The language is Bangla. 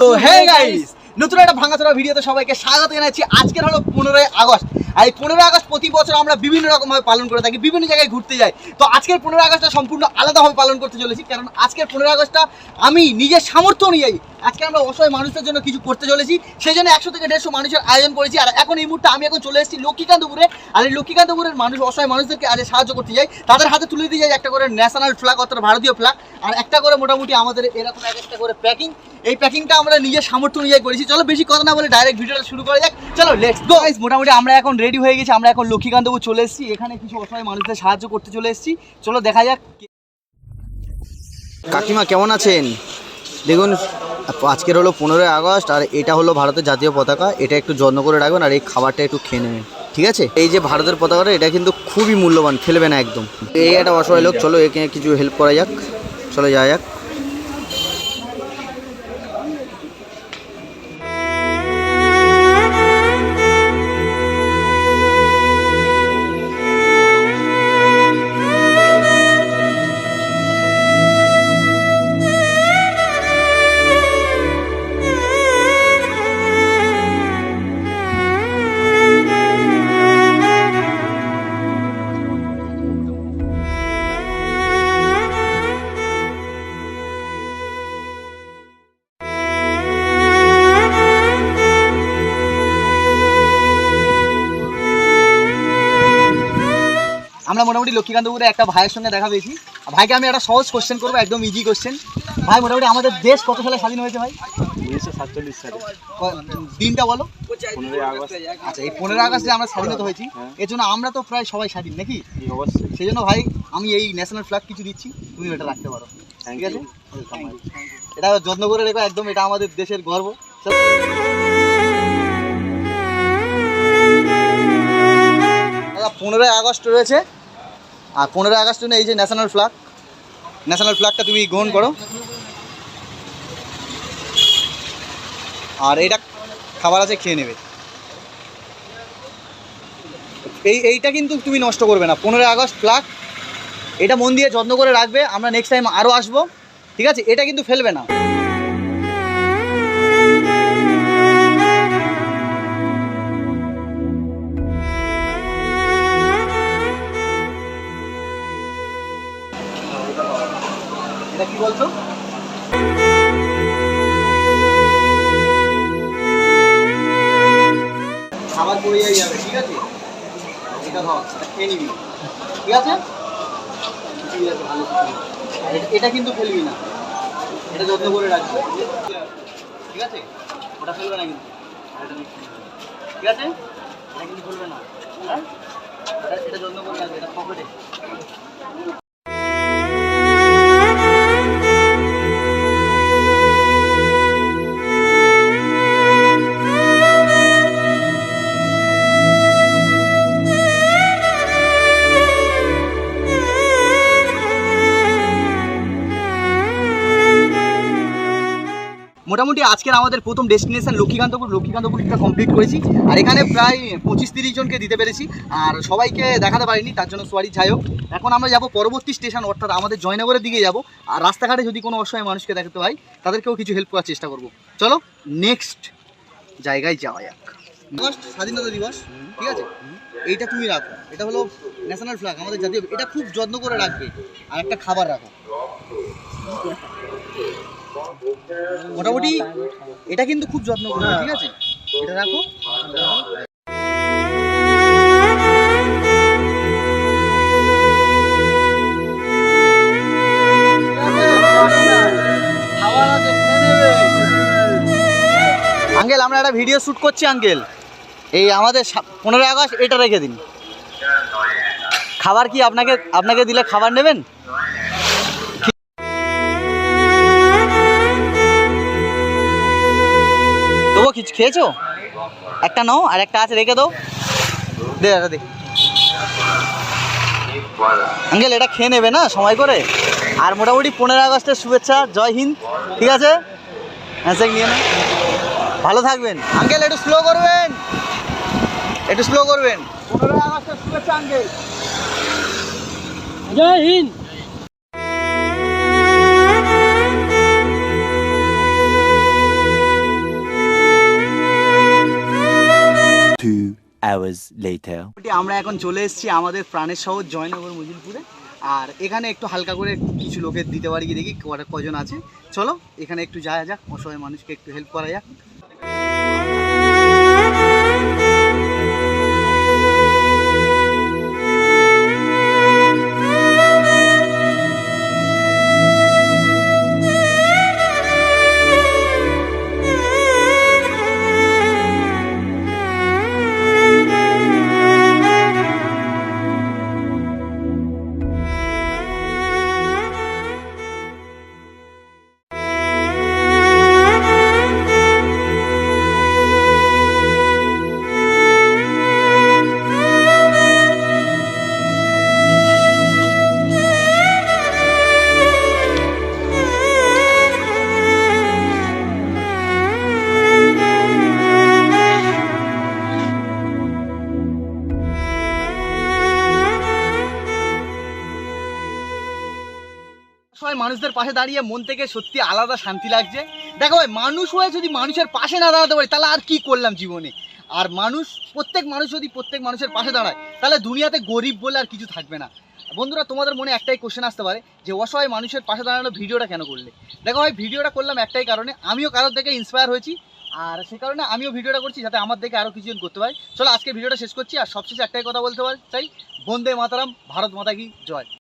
তো হ্যাঁ গাইস নতুন একটা ভাঙাচোরা ভিডিওতে সবাইকে স্বাগত জানাচ্ছি। আজকের হলো পনেরোই আগস্ট। আর এই পনেরোই আগস্ট প্রতি বছর আমরা বিভিন্ন রকমভাবে পালন করে থাকি, বিভিন্ন জায়গায় ঘুরতে যাই। তো আজকের পনেরোই আগস্টটা সম্পূর্ণ আলাদাভাবে পালন করতে চলেছি, কারণ আজকের পনেরো আগস্টটা আমি নিজের সামর্থ্য অনুযায়ী আজকে আমরা অসহায় মানুষের জন্য কিছু করতে চলেছি। সেই জন্য একশো থেকে দেড়শো মানুষের আয়োজন করেছি, আর এখন এই মুহূর্তে আমি এখন চলে এসেছি লক্ষ্মীকান্তপুরে। আর এই লক্ষ্মীকান্তপুরের মানুষ, অসহায় মানুষদেরকে আজ সাহায্য করতে যাই। তাদের হাতে তুলে দিয়ে যাই একটা করে ন্যাশনাল ফ্ল্যাগ, অর্থাৎ ভারতীয় ফ্ল্যাগ, আর একটা করে মোটামুটি আমাদের এরকম এক একটা করে প্যাকিং। এই প্যাকিংটা আমরা নিজের সামর্থ্য অনুযায়ী করেছি। চলো বেশি কথা না বলে ডাইরেক্ট ভিডিওটা শুরু করা যাক। চলো লেটস গো মোটামুটি আমরা এখন রেডি হয়ে গেছি। আমরা এখন লক্ষ্মীকান্তপুর চলে এসেছি। এখানে কিছু অসহায় মানুষদের সাহায্য করতে চলে এসেছি। চলো দেখা যাক কাকিমা, কেমন আছেন? দেখুন, আজকের হলো পনেরোই আগস্ট, আর এটা হলো ভারতের জাতীয় পতাকা। এটা একটু যত্ন করে রাখবেন, আর এই খাবারটা একটু খেয়ে নেবেন। ঠিক আছে? এই যে ভারতের পতাকাটা, এটা কিন্তু খুবই মূল্যবান ফেলবে না একদম। এই একটা অসহায় লোক, চলো একে কিছু হেল্প করা যাক। চলো যাওয়া যাক। মোটামুটি লক্ষ্মীকান্তপুরে একটা ভাইয়ের সঙ্গে দেখা পেয়েছি। ভাইকে আমি একটা সহজ কোশ্চেন করব একদম ইজি কোশ্চেন ভাই মোটামুটি আমাদের দেশ কত সালে স্বাধীন হয়েছে ভাই? উনিশশো সাতচল্লিশ সালে। দিনটা বলো। পনেরোই আগস্ট। আচ্ছা এই পনেরো আগস্টে আমরা স্বাধীনতা হয়েছি হ্যাঁ। এর জন্য আমরা তো প্রায় সবাই স্বাধীন নাকি? অবশ্যই। সেই জন্য ভাই আমি এই ন্যাশনাল ফ্ল্যাগ কিছু দিচ্ছি তুমি এটা রাখতে পারো। ঠিক আছে? এটা যত্ন করে রেখো একদম এটা আমাদের দেশের গর্ব। পনেরোই আগস্ট রয়েছে। আর পনেরোই আগস্ট এই যে ন্যাশনাল ফ্ল্যাগ ন্যাশনাল ফ্ল্যাগটা তুমি গ্রহণ করো। আর এইটা খাবার আছে, খেয়ে নেবে। এই, এইটা কিন্তু তুমি নষ্ট করবে না। পনেরোই আগস্ট ফ্ল্যাগ এটা মন দিয়ে যত্ন করে রাখবে। আমরা নেক্সট টাইম আরও আসব। ঠিক আছে? এটা কিন্তু ফেলবে না। এটা কি বলছো? খাবার পড়ে যাবে, ঠিক আছে? এটা ধর খেয়ে নিবি। ঠিক আছে? ঠিক আছে, ভালো এটা- কিন্তু ফেলবি না। এটা যত্ন করে রাখবি। ঠিক আছে? ওটা ফেলবে না কিন্তু। ঠিক আছে? এটা কিন্তু ফেলবে না। হ্যাঁ? এটা যত্ন করে রাখবে, এটা পকেটে। মোটামুটি আজকের আমাদের প্রথম ডেস্টিনেশন লক্ষ্মীকান্তপুর। লক্ষ্মীকান্তপুরটা কমপ্লিট করেছি। আর এখানে প্রায় পঁচিশ তিরিশ জনকে দিতে পেরেছি। আর সবাইকে দেখাতে পারিনি, তার জন্য সরি যাই হোক। এখন আমরা যাব পরবর্তী স্টেশন অর্থাৎ আমাদের জয়নগরের দিকে যাব। আর রাস্তাঘাটে যদি কোনো অসহায় মানুষকে দেখাতে পাই, তাদেরকেও কিছু হেল্প করার চেষ্টা করব। চলো নেক্সট জায়গায় যাওয়া যাক। স্বাধীনতা দিবস, ঠিক আছে? এইটা তুমি রাখো। এটা হলো ন্যাশনাল ফ্ল্যাগ আমাদের জাতীয়। এটা খুব যত্ন করে রাখবে। আর একটা খাবার রাখো। মোটামুটি এটা কিন্তু খুব যত্ন করবে ঠিক আছে? এটা রাখো। আঙ্কেল আমরা একটা ভিডিও শ্যুট করছি আঙ্কেল। এই আমাদের পনেরোই আগস্ট এটা রেখে দিন। খাবার কি আপনাকে আপনাকে দিলে খাবার নেবেন? খেয়েছো? একটা নাও আর একটা আছে, রেখে দাও। দে এটা দে। আঙ্কেল, এটা খেয়ে নেবে না, সময় করে? আর মোটামুটি পনেরো আগস্টের শুভেচ্ছা, জয় হিন্দ, ঠিক আছে? হ্যাঁ নিয়ে না ভালো থাকবেন। আঙ্কেল, একটু স্লো করবেন। একটু স্লো করবেন। পনেরো আগস্টের শুভেচ্ছা, আঙ্কেল। জয় হিন্দ। Hours later. আমরা এখন চলে এসেছি আমাদের প্রাণের শহর জয়নগর মজিলপুরে। আর এখানে একটু হালকা করে কিছু লোকের দিতে পারি দেখি কটা- কজন আছে। চলো, এখানে একটু যাওয়া যাক, অসহায় মানুষকে একটু হেল্প করা যাক। মানুষদের পাশে দাঁড়িয়ে মন থেকে সত্যি আলাদা শান্তি লাগছে। দেখো ভাই, মানুষ হয়ে যদি মানুষের পাশে না দাঁড়াতে পারি, তাহলে আর কি করলাম জীবনে? আর মানুষ, প্রত্যেক মানুষ যদি প্রত্যেক মানুষের পাশে দাঁড়ায়, তাহলে দুনিয়াতে গরিব বলে আর কিছু থাকবে না। বন্ধুরা, তোমাদের মনে একটাই কোশ্চেন আসতে পারে, যে অসহায় মানুষের পাশে দাঁড়ানো ভিডিওটা কেন করলে? দেখো ভাই, ভিডিওটা করলাম একটাই কারণে, আমিও কারোর থেকে ইন্সপায়ার হয়েছি, আর সে কারণে আমিও ভিডিওটা করছি, যাতে আমার দেখে আরও কিছুজন করতে পারে। চলো আজকে ভিডিওটা শেষ করছি, আর সবশেষে একটাই কথা বলতে পারি, চাই, বন্দে মাতারাম, ভারত মাতা কি, জয়।